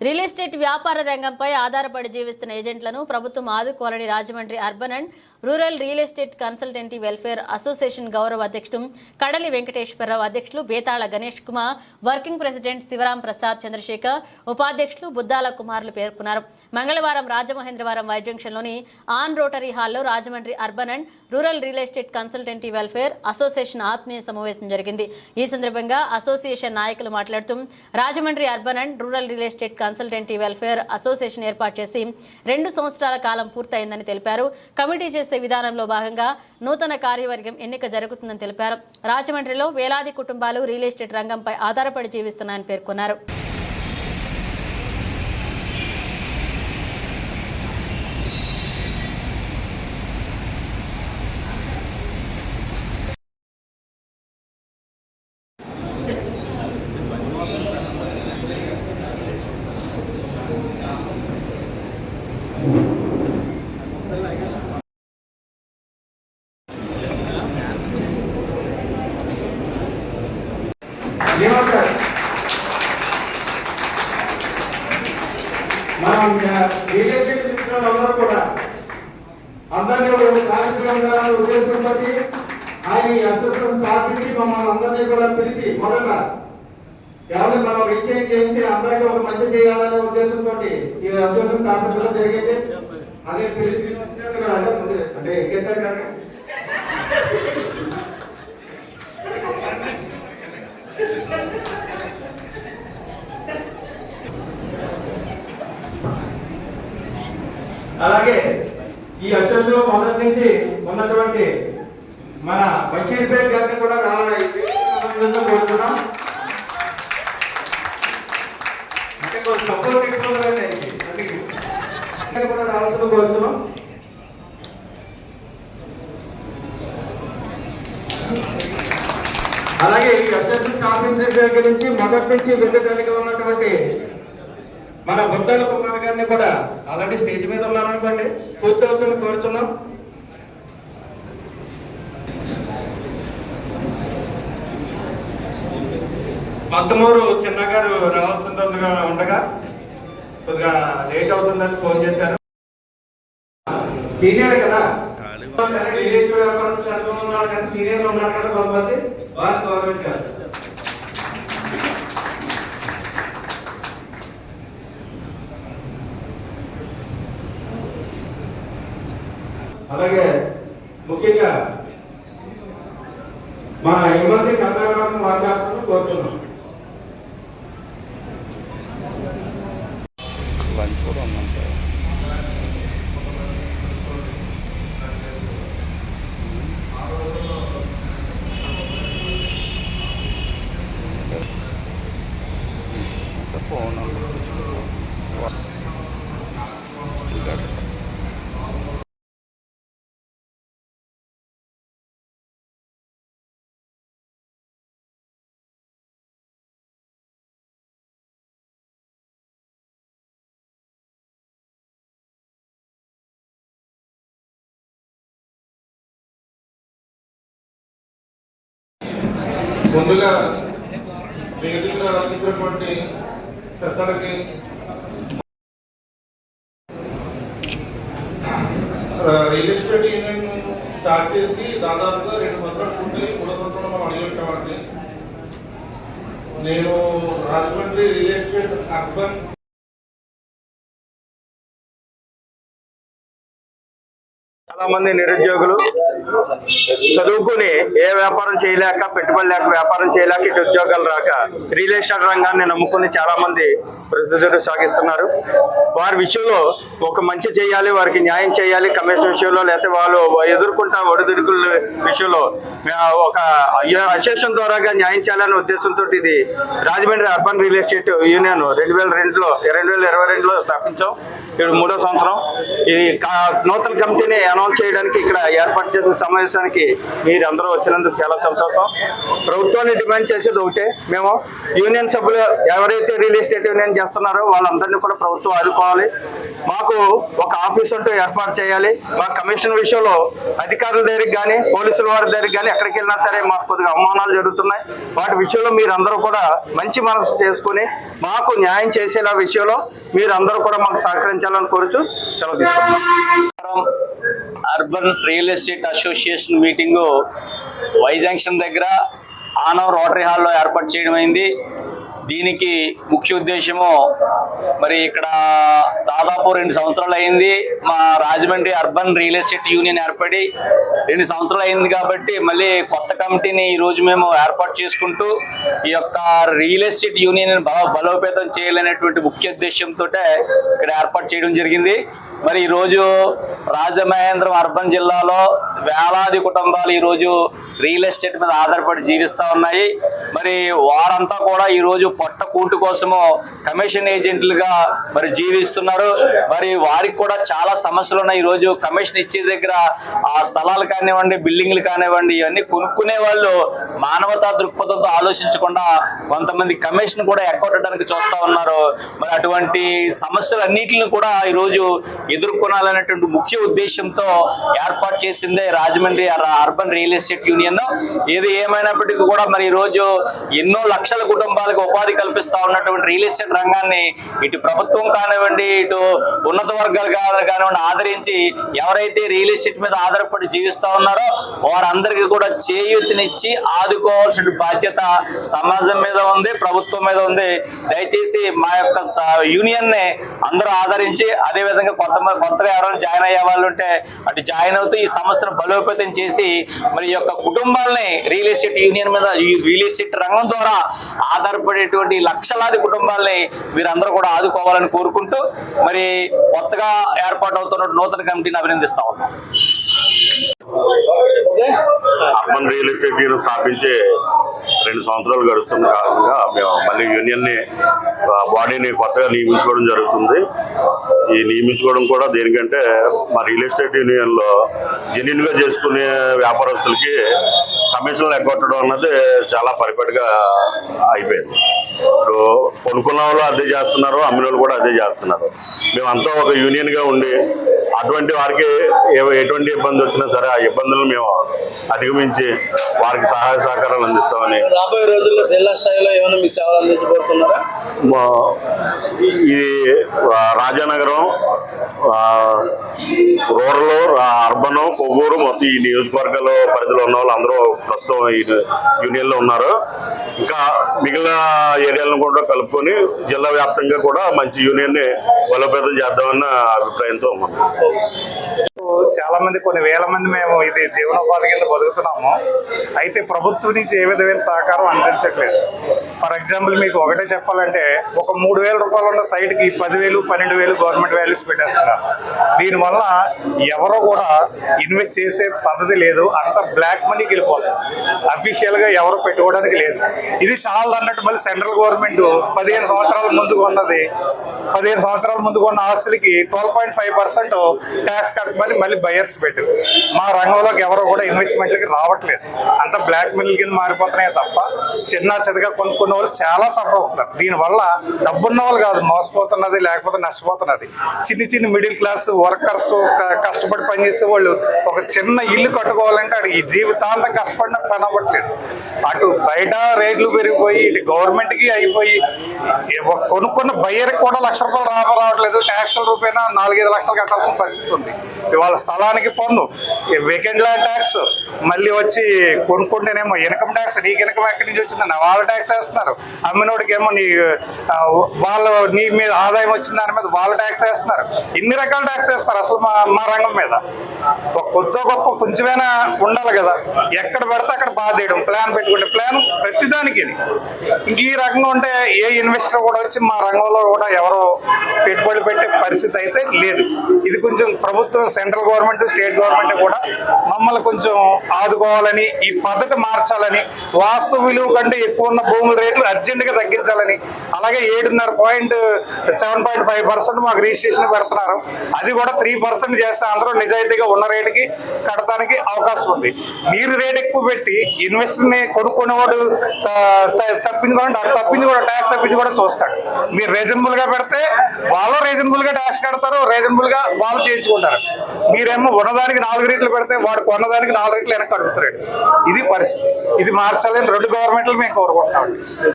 Real estate వ్యాపార రంగంపై ఆధారపడి జీవిస్తున్న ఏజెంట్లను ప్రభుత్వం ఆదుకోవాలని Rajahmundry urban and rural real estate consultancy welfare association గౌరవ అధ్యక్షుడు కడలి వెంకటేశ్వరరావు అధ్యక్షులు బేతాళ గణేష్ కుమార్ వర్కింగ్ ప్రెసిడెంట్ శివరాం ప్రసాద్ చంద్రశేఖర్ ఉపాధ్యక్షులు బుద్దాల కుమార్లు పేర్కొన్నారు. మంగళవారం రాజమహేంద్రవరం వైజంక్షన్లోని ఆన్ రోటరీ హాల్లో Rajahmundry urban and rural real estate consultancy welfare association ఆత్మీయ సమావేశం జరిగింది. ఈ సందర్భంగా అసోసియేషన్ నాయకులు మాట్లాడుతూ Rajahmundry urban and rural real estate consultancy welfare association ఏర్పాటు చేసి రెండు సంవత్సరాల కాలం పూర్తయిందని తెలిపారు. కమిటీ చేసి విధానంలో భాగంగా నూతన కార్యవర్గం ఎన్నిక జరుగుతుందని తెలిపారు. రాజమండ్రిలో వేలాది కుటుంబాలు రియల్ ఎస్టేట్ రంగంపై ఆధారపడి జీవిస్తున్నాయని పేర్కొన్నారు. మనం రియల్ ఎస్టేట్ మిత్రులందరూ కూడా అందరినీ ఒక ఉద్దేశం బట్టి ఆయన ఈ అసోసియేషన్ స్థాపించి మమ్మల్ని అందరినీ కూడా పిలిచి మొదట కేవలం మనం విషయం చేయించి అందరికీ ఒక మంచి చేయాలనే ఉద్దేశంతో ఈ అసోసియేషన్ స్థాపించడం జరిగింది. అదే పిలిచి అంటే ముందు- అంటే అలాగే ఈ అసెస్లో మొదటి నుంచి ఉన్నటువంటి మన బషీర్ బేగ్ గారిని కూడా రావాలి. కోరుతున్నాం అంటే సపోర్ట్ ఎక్కువ కూడా రావాల్సిన కోరుతున్నాం. అలాగే ఈ అత్యంత ఆఫీసర్ దగ్గర నుంచి మొదటి నుంచి విభజనగా ఉన్నటువంటి మన బుద్ధాల కుమార్ గారిని కూడా ఆల్రెడీ స్టేజ్ మీద ఉన్నారనుకోండి కూర్చోవలసిన కోరుచున్నాం. మత్తమూరు చిన్న గారు రావాల్సిందిగా ఉండగా కొద్దిగా లేట్ అవుతుందని ఫోన్ చేశారు. సీనియర్ కదా? ఎంతమంది ఉన్నారు కదా? సీనియర్ ఉన్నారు కదా కొంతమంది? వారు గౌరవించారు అలాగే ముఖ్యంగా మన ఇబ్బంది కర్ణాటక మాట్లాడుతూ కోరుతున్నాం. ముందుగా వేదికలో అందించినటువంటి పెద్దలకి రియల్ ఎస్టేట్ యూనియన్ స్టార్ట్ చేసి దాదాపుగా రెండు సంవత్సరాలు పూర్తి మూడో సంవత్సరంలో మనం అడిగిపెట్టామండి నేను రాజమండ్రి రియల్ ఎస్టేట్ అర్బన్ చాలా మంది నిరుద్యోగులు చదువుకుని ఏ వ్యాపారం చేయలేక పెట్టుబడి లేక వ్యాపారం చేయలేక ఇటు ఉద్యోగాలు రాక రియల్ ఎస్టేట్ రంగాన్ని నమ్ముకుని చాలా మంది ప్రతిదూరు సాగిస్తున్నారు. వారి విషయంలో ఒక మంచి చేయాలి వారికి న్యాయం చేయాలి కమిషన్ విషయంలో లేకపోతే వాళ్ళు ఎదుర్కొంటా ఒడిదుడుకుల విషయంలో ఒక అసోసియేషన్ ద్వారాగా న్యాయం చేయాలనే ఉద్దేశంతో ఇది Rajahmundry urban real estate union రెండు వేల రెండులో రెండు వేల ఇరవై రెండులో స్థాపించాం. ఇప్పుడు మూడో సంవత్సరం. ఈ నూతన కమిటీని అనౌన్స్ చేయడానికి ఇక్కడ ఏర్పాటు చేసిన సమావేశానికి మీరు అందరూ వచ్చినందుకు చాలా సంతోషం. ప్రభుత్వాన్ని డిమాండ్ చేసేది ఒకటే. మేము యూనియన్ సభ్యులు ఎవరైతే రియల్ ఎస్టేట్ యూనియన్ చేస్తున్నారో వాళ్ళందరినీ కూడా ప్రభుత్వం ఆదుకోవాలి. మాకు ఒక ఆఫీస్ అంటూ ఏర్పాటు చేయాలి. మా కమిషన్ విషయంలో అధికారుల దగ్గరికి కానీ పోలీసుల వారి దగ్గరికి కానీ ఎక్కడికి వెళ్ళినా సరే మాకు కొద్దిగా అవమానాలు జరుగుతున్నాయి. వాటి విషయంలో మీరందరూ కూడా మంచి మనసు చేసుకుని మాకు న్యాయం చేసేలా విషయంలో మీరందరూ కూడా మాకు చేయాలని కోరుచు సెలవు తీసుకుంటున్నాం urban real estate association meeting Y junction దగ్గర ఆనవ్ రోటరీ హాల్లో ఏర్పాటు చేయడం అయింది. దీనికి ముఖ్య ఉద్దేశము మరి ఇక్కడ దాదాపు రెండు సంవత్సరాలు అయింది మా Rajahmundry urban real estate union ఏర్పడి రెండు సంవత్సరాలు అయింది కాబట్టి మళ్ళీ కొత్త కమిటీని ఈరోజు మేము ఏర్పాటు చేసుకుంటూ ఈ యొక్క రియల్ ఎస్టేట్ యూనియన్ బల బలోపేతం చేయాలనేటువంటి ముఖ్య ఉద్దేశంతో ఇక్కడ ఏర్పాటు చేయడం జరిగింది. మరి ఈరోజు రాజమహేంద్రం అర్బన్ జిల్లాలో వేలాది కుటుంబాలు ఈరోజు రియల్ ఎస్టేట్ మీద ఆధారపడి జీవిస్తూ ఉన్నాయి. మరి వారంతా కూడా ఈరోజు పొట్ట కూటు కోసము కమిషన్ ఏజెంట్లుగా మరి జీవిస్తున్నారు. మరి వారికి కూడా చాలా సమస్యలు ఉన్నాయి. ఈరోజు కమిషన్ ఇచ్చే దగ్గర ఆ స్థలాలు కానివ్వండి బిల్డింగ్లు కానివ్వండి ఇవన్నీ కొనుక్కునే వాళ్ళు మానవతా దృక్పథంతో ఆలోచించకుండా కొంతమంది కమిషన్ కూడా ఎక్కొట్టడానికి చూస్తూ ఉన్నారు. మరి అటువంటి సమస్యలన్నిటిని కూడా ఈరోజు ఎదుర్కొనాలనేటువంటి ముఖ్య ఉద్దేశంతో ఏర్పాటు చేసిందే Rajahmundry urban real estate union ఏది ఏమైనప్పటికీ కూడా మరి ఈ రోజు ఎన్నో లక్షల కుటుంబాలకు ఉపాధి కల్పిస్తా ఉన్నటువంటి రియల్ ఎస్టేట్ రంగాన్ని ఇటు ప్రభుత్వం కానివ్వండి ఇటు ఉన్నత వర్గాలు కానివ్వండి ఆదరించి ఎవరైతే రియల్ ఎస్టేట్ మీద ఆధారపడి జీవిస్తా ఉన్నారో వారందరికీ కూడా చేయూతనిచ్చి ఆదుకోవాల్సిన బాధ్యత సమాజం మీద ఉంది ప్రభుత్వం మీద ఉంది. దయచేసి మా యొక్క యూనియన్ని అందరూ ఆదరించి అదే విధంగా కొత్త కొత్తగా ఎవరైనా జాయిన్ అయ్యే వాళ్ళు ఉంటే అటు జాయిన్ అవుతూ ఈ సంస్థను బలోపేతం చేసి మరి యొక్క కుటుంబాలని రియల్ ఎస్టేట్ యూనియన్ మీద ఈ రియల్ ఎస్టేట్ రంగం ద్వారా ఆధారపడేటువంటి లక్షలాది కుటుంబాలని వీరందరూ కూడా ఆదుకోవాలని కోరుకుంటూ మరి కొత్తగా ఏర్పాటు అవుతున్న నూతన కమిటీని అభినందిస్తా ఉన్నాం. అర్బన్ రియల్ ఎస్టేట్ యూనియన్ స్థాపించి రెండు సంవత్సరాలు గడుస్తున్న కారణంగా మేము మళ్ళీ యూనియన్ని బాడీని కొత్తగా నియమించుకోవడం జరుగుతుంది. ఈ నియమించుకోవడం కూడా దేనికంటే మా రియల్ ఎస్టేట్ యూనియన్లో లో జెన్యున్గా చేసుకునే వ్యాపారస్తులకి కమిషన్లు ఎగ్గొట్టడం అన్నది చాలా పరిపాటిగా అయిపోయింది. ఇప్పుడు కొనుక్కున్న వాళ్ళు అదే చేస్తున్నారు అమ్మిన కూడా అదే చేస్తున్నారు. మేమంతా ఒక యూనియన్గా ఉండి అటువంటి వారికి ఏ- ఎటువంటి ఇబ్బంది వచ్చినా సరే ఆ ఇబ్బందులను మేము అధిగమించి వారికి సహాయ సహకారాలు అందిస్తామని రాబోయే రోజుల్లో జిల్లా స్థాయిలో ఏమైనా మీ సేవలు అందించబోతున్నారా? ఇది రాజానగరం రూరల్ అర్బన్ కొవ్వూరు మొత్తం ఈ నియోజకవర్గాల పరిధిలో ఉన్న వాళ్ళు అందరూ ప్రస్తుతం ఈ యూనియన్లో ఉన్నారు. ఇంకా మిగిలిన ఏరియాలను కూడా కలుపుకొని జిల్లా వ్యాప్తంగా కూడా మంచి యూనియన్ని బలోపేతం చేద్దామన్న అభిప్రాయంతో ఉన్నాం. చాలా మంది కొన్ని వేల మంది మేము ఇది జీవనోపాధి కింద బతుకుతున్నాము. అయితే ప్రభుత్వం నుంచి ఏ విధమైన సహకారం అందించట్లేదు. ఫర్ ఎగ్జాంపుల్ మీకు ఒకటే చెప్పాలంటే ఒక మూడు వేల రూపాయలు ఉన్న సైట్కి పదివేలు పన్నెండు వేలు గవర్నమెంట్ వాల్యూస్ పెట్టేస్తున్నారు. దీనివల్ల ఎవరో కూడా ఇన్వెస్ట్ చేసే పద్ధతి లేదు అంత బ్లాక్ మనీకి వెళ్ళిపోతుంది అఫీషియల్గా ఎవరు పెట్టుకోవడానికి లేదు. ఇది చాలా అన్నట్టు మళ్ళీ సెంట్రల్ గవర్నమెంట్ పదిహేను సంవత్సరాల ముందు కొన్నది. పదిహేను సంవత్సరాల ముందు కొన్న ఆస్తులకి twelve point five percent tax కట్టమని మళ్ళీ బయర్స్ పెట్టు మా రంగంలోకి ఎవరు కూడా ఇన్వెస్ట్మెంట్లకి రావట్లేదు. అంత బ్లాక్ మెయిల్ కింద మారిపోతున్నాయి తప్ప చిన్న చిన్నగా కొనుక్కున్న వాళ్ళు చాలా సఫర్ అవుతున్నారు. దీనివల్ల డబ్బున్న వాళ్ళు కాదు మోసపోతున్నది లేకపోతే నష్టపోతున్నది. చిన్న చిన్న మిడిల్ క్లాస్ వర్కర్స్ కష్టపడి పనిచేసే వాళ్ళు ఒక చిన్న ఇల్లు కట్టుకోవాలంటే అటు ఈ జీవితాంతం కష్టపడిన పని అవ్వట్లేదు. అటు బయట రేట్లు పెరిగిపోయి ఇటు గవర్నమెంట్కి అయిపోయి కొనుక్కున్న బయ్యర్కి కూడా లక్ష రూపాయలు రావట్లేదు. ట్యాక్స్ల రూపాయన నాలుగైదు లక్షలు కట్టాల్సిన పరిస్థితి ఉంది. ఇవాళ స్థలానికి పన్ను వీకెండ్ ల్యాండ్ ట్యాక్స్ మళ్ళీ వచ్చి కొనుక్కుంటేనేమో ఇన్కమ్ ట్యాక్స్ నీకు ఇన్కమ్ ఎక్కడి నుంచి వచ్చిందని వాళ్ళ ట్యాక్స్ వేస్తున్నారు. అమ్మినోడికి ఏమో నీ వాళ్ళ నీ మీద ఆదాయం వచ్చిన దాని మీద వాళ్ళ ట్యాక్స్ వేస్తున్నారు. ఇన్ని రకాల ట్యాక్స్ వేస్తారు అసలు మా మా రంగం మీద. ఒక గొప్ప కొంచెమైనా ఉండాలి కదా. ఎక్కడ పెడితే అక్కడ బాధేయడం ప్లాన్ పెట్టుకుంటే ప్లాన్ ప్రతిదానికి. ఇది. ఇంక ఈ రకంగా ఉంటే ఏ ఇన్వెస్టర్ కూడా వచ్చి మా రంగంలో కూడా ఎవరో పెట్టుబడి పెట్టే పరిస్థితి అయితే లేదు. ఇది కొంచెం ప్రభుత్వం central government government state government కూడా మమ్మల్ని కొంచెం ఆదుకోవాలని ఈ పద్ధతి మార్చాలని వాస్తు విలువ కంటే ఎక్కువ ఉన్న భూముల రేట్లు అర్జెంట్గా తగ్గించాలని అలాగే ఏడున్నర point seven point five percent మాకు రిజిస్ట్రేషన్ పెడుతున్నారు. అది కూడా త్రీ పర్సెంట్ చేస్తే అందరూ నిజాయితీగా ఉన్న రేటుకి కడటానికి అవకాశం ఉంది. మీరు రేట్ ఎక్కువ పెట్టి ఇన్వెస్ట్ని కొనుక్కునేవాడు త- త- ఆ తప్పించి కూడా ట్యాక్స్ తప్పించి కూడా చూస్తాడు. మీరు రీజనబుల్గా పెడితే వాళ్ళు రీజనబుల్గా ట్యాక్స్ కడతారు రీజనబుల్గా వాళ్ళు చేయించుకుంటారు. మీరేమో ఉన్నదానికి నాలుగు రేట్లు పెడితే వాడు కొన్నదానికి నాలుగు రేట్లు వెనక్కి అడుగుతున్నాడు ఇది పరిస్థితి. ఇది మార్చాలని రెండు గవర్నమెంట్లు మేము కోరుకుంటున్నాం